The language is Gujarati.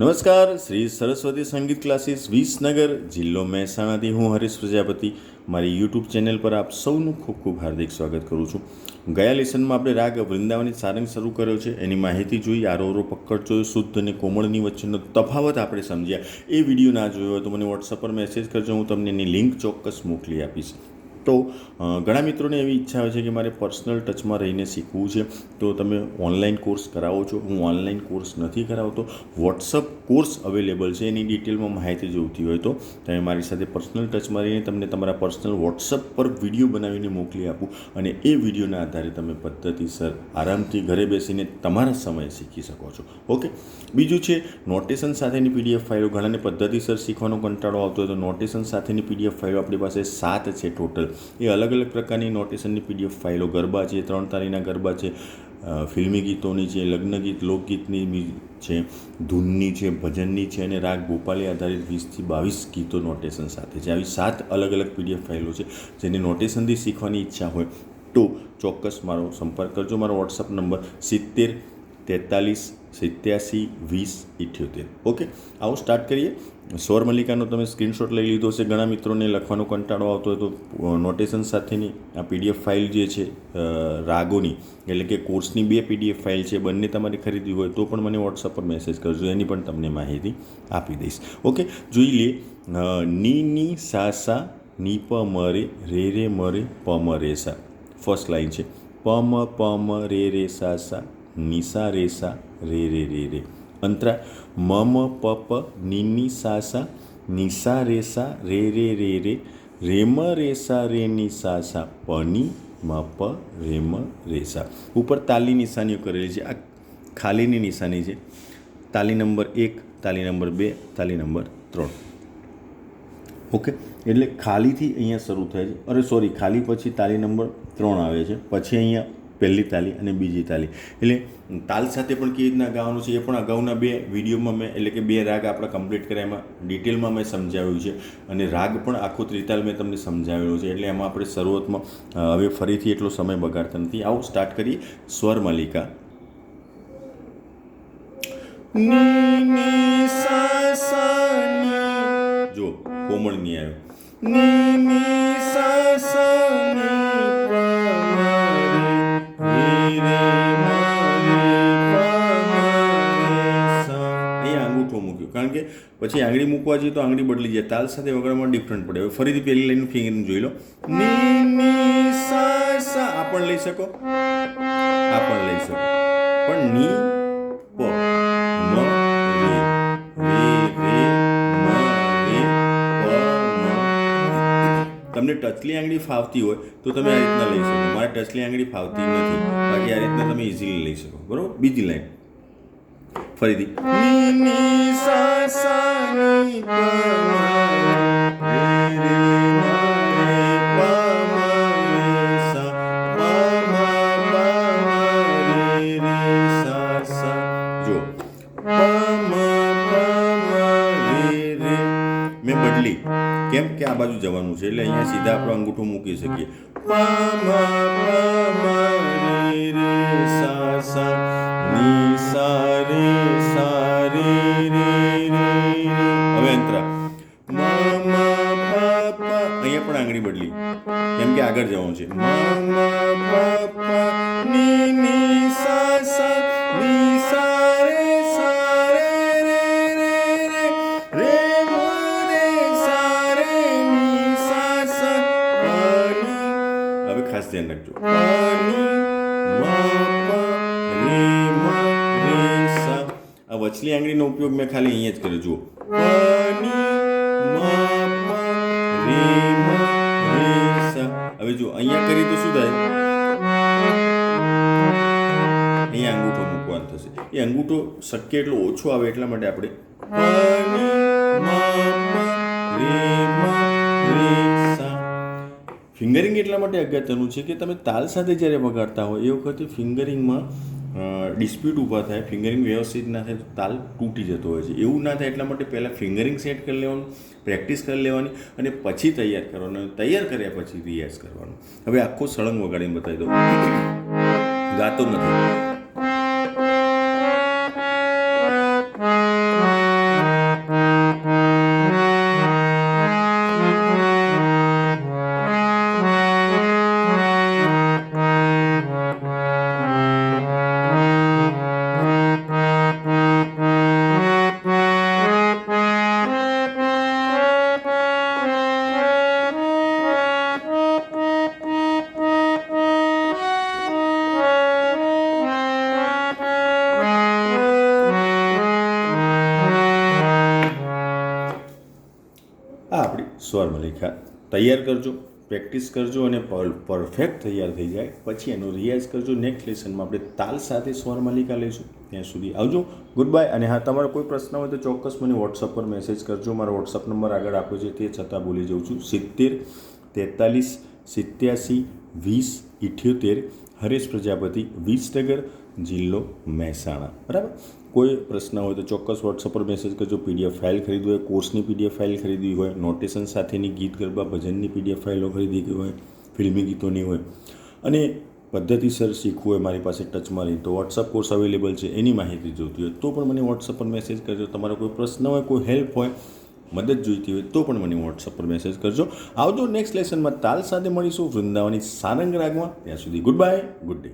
નમસ્કાર, શ્રી સરસ્વતી સંગીત ક્લાસીસ વિસનગર, જિલ્લો મહેસાણાથી હું હરીશ પ્રજાપતિ. મારી યુટ્યુબ ચેનલ પર આપ સૌનું ખૂબ ખૂબ હાર્દિક સ્વાગત કરું છું. ગયા લેસનમાં આપણે રાગ વૃંદાવની સારંગ શરૂ કર્યો છે. એની માહિતી જોઈ આરોરો પક્કડ જોયો, શુદ્ધ અને કોમળની વચ્ચેનો તફાવત આપણે સમજ્યા. એ વીડિયો ના જોયો હોય તો મને વોટ્સઅપ પર મેસેજ કરજો, હું તમને એની લિંક ચોક્કસ મોકલી આપીશ. તો ઘણા મિત્રોને એવી ઈચ્છા હોય છે કે મારે પર્સનલ ટચમાં રહીને શીખવું છે. તો તમે ઓનલાઈન કોર્સ કરાવો છો? હું ઓનલાઈન કોર્સ નથી કરાવતો. વોટ્સઅપ કોર્સ અવેલેબલ છે. એની ડિટેલમાં માહિતી જોઈતી હોય તો તમે મારી સાથે પર્સનલ ટચમાં રહીને તમને તમારા પર્સનલ વોટ્સઅપ પર વીડિયો બનાવીને મોકલી આપું અને એ વિડીયોના આધારે તમે પદ્ધતિસર આરામથી ઘરે બેસીને તમારા સમયે શીખી શકો છો. ઓકે? બીજું છે, નોટેશન સાથેની પીડીએફ ફાઇલો. ઘણાને પદ્ધતિસર શીખવાનો કંટાળો આવતો હોય તો નોટેશન સાથેની પીડીએફ ફાઇલો આપણી પાસે સાત છે ટોટલ. એ અલગ અલગ પ્રકારની નોટેશનની પીડીએફ ફાઇલો ગરબા છે ત્રણ તારીના ગરબા છે ફિલ્મી ગીતોની છે, લગ્ન ગીત, લોકગીતની છે, ધૂનની છે, ભજનની છે અને રાગ ગોપાલી આધારિત વીસથી બાવીસ ગીતો નોટેશન સાથે છે. આવી સાત અલગ અલગ પીડીએફ ફાઇલો છે જેને નોટેશનથી શીખવાની ઈચ્છા હોય તો ચોક્કસ મારો સંપર્ક કરજો. મારો વોટ્સઅપ નંબર સિત્તેર તેતાલીસ સિત્યાસી, વીસ, ઇઠ્યોતેર. ઓકે આવો સ્ટાર્ટ કરીએ. સૌર મલ્લિકાનો તમે સ્ક્રીનશોટ લઈ લીધો છે. ઘણા મિત્રોને લખવાનો કંટાળો આવતો હોય તો નોટેશન સાથેની આ પીડીએફ ફાઇલ જે છે રાગોની, એટલે કે કોર્સની બે પીડીએફ ફાઇલ છે, બંને તમારે ખરીદવી હોય તો પણ મને વોટ્સઅપ પર મેસેજ કરજો. એની પણ તમને માહિતી આપી દઈશ. ઓકે જોઈ લઈએ ની ની સા સા, ની પ મરે રે રે મરે પ રે સા. ફર્સ્ટ લાઈન છે. પ મ પ મ, રે રે સા સા નિસા રેસા રે રે રે રે. અંતરા મમ, પપ નિની સાસા ની ની સા સા નિસા રેસા રે રે રે રે. રેમ રેસા રે સા રે ની સા સા પ મ પ રે મ ઉપર તાલી નિશાનીઓ કરેલી છે. આ ખાલીની નિશાની છે. તાલી નંબર એક, તાલી નંબર બે, તાલી નંબર ત્રણ. ઓકે? એટલે ખાલીથી અહીંયા શરૂ થાય છે. અરે સોરી ખાલી પછી તાલી નંબર ત્રણ આવે છે. પછી અહીંયા પહેલી તાલી અને બીજી તાલી. એટલે તાલ સાથે પણ કેવી રીતના ગાવાનું છે એ પણ અગાઉના બે વિડીયોમાં મેં એટલે કે બે રાગ આપણા કમ્પ્લીટ કર્યા એમાં ડિટેલમાં મેં સમજાવ્યું છે અને રાગ પણ આખો ત્રિતાલ મેં તમને સમજાવેલો છે. એટલે એમાં આપણે શરૂઆતમાં હવે ફરીથી એટલો સમય બગાડતા નથી. આવું સ્ટાર્ટ કરીએ. સ્વર માલિકા જો કોમળ નહીં આવ્યો કે પછી આંગળી મૂકવા જઈએ તો આંગળી બદલી જાય. તાલ સાથે વગાડવામાં ડિફરન્ટ પડે. હવે ફરીથી પહેલી લાઈન ફિંગરિંગ જોઈ લો. આ પણ લઈ શકો. આ પણ લઈ શકો. પણ ની પ. તમને ટચલી આંગળી ફાવતી હોય તો તમે આ રીતના લઈ શકો. મારે ટચલી આંગળી ફાવતી નથી. બાકી આ રીતના તમે ઇઝીલી લઈ શકો. બરોબર? બીજી લાઈન ફરીથી. મેં બદલી. કેમ? કે આ બાજુ જવાનું છે. એટલે અહીંયા સીધા આપણો અંગૂઠો મૂકી શકીએ. પા મા પા મા રે રે સા સા અહીંયા પણ આંગળી બદલી. કેમ કે આગળ જવાનું છે. હવે ખાસ ધ્યાન પ આ વચલી આંગળીનો ઉપયોગ મેં ખાલી અહીંયા જ કર્યો, જુઓ. હવે જો અહીંયા કરી તો શું થાય? અહીંયા અંગૂઠો મૂકવાનો થશે. એ અંગૂઠો શક્ય એટલો ઓછો આવે એટલા માટે આપણે ફિંગરિંગ એટલા માટે અગત્યનું છે કે તમે તાલ સાથે જ્યારે વગાડતા હોય, એ વખતે ફિંગરિંગમાં ડિસ્પ્યુટ ઊભા થાય ફિંગરિંગ વ્યવસ્થિત ના થાય, તો તાલ તૂટી જતો હોય છે. એવું ના થાય એટલા માટે પહેલાં ફિંગરિંગ સેટ કરી લેવાનું પ્રેક્ટિસ કરી લેવાની અને પછી તૈયાર કરવાનું. તૈયાર કર્યા પછી રિયાઝ કરવાનું. હવે આખો સળંગ વગાડીને બતાવી દઉં. ગાતો નથી. સ્વરમલિકા તૈયાર કરજો, પ્રેક્ટિસ કરજો અને પરફેક્ટ તૈયાર થઈ જાય. પછી એનો રિયાઝ કરજો. નેક્સ્ટ લેસનમાં આપણે તાલ સાથે સ્વરમલિકા લઈશું. ત્યાં સુધી આવજો. ગુડ બાય અને હા, તમારો કોઈ પ્રશ્ન હોય તો ચોક્કસ મને વોટ્સઅપ પર મેસેજ કરજો. મારો વોટ્સઅપ નંબર આગળ આપ્યો છે તે છતાં ભૂલી જાઉં છું. સિત્તેર, તેતાલીસ, સિત્યાસી વીસ, ઇઠ્યોતેર, હરેશ પ્રજાપતિ વિસનગર જિલ્લો મહેસાણા. બરાબર? કોઈ પ્રશ્ન હોય તો ચોક્કસ વોટ્સઅપ પર મેસેજ કરજો. પીડીએફ ફાઇલ ખરીદવી હોય કોર્સની પીડીએફ ફાઇલ ખરીદવી હોય નોટેશન સાથેની ગીત ગરબા, ભજનની પીડીએફ ફાઇલો ખરીદી હોય, ફિલ્મી ગીતોની હોય. અને પદ્ધતિસર શીખવું હોય, મારી પાસે ટચમાં રહી તો વોટ્સઅપ કોર્સ અવેલેબલ છે, એની માહિતી જોઈતી હોય, તો પણ મને વોટ્સઅપ પર મેસેજ કરજો. તમારો કોઈ પ્રશ્ન હોય, કોઈ હેલ્પ હોય મદદ જોઈતી હોય તો પણ મને વોટ્સઅપ પર મેસેજ કરજો. આવજો નેક્સ્ટ લેસનમાં તાલ સાથે મળીશું. વૃંદાવની સારંગ રાગમાં. ત્યાં સુધી ગુડ બાય ગુડ ડે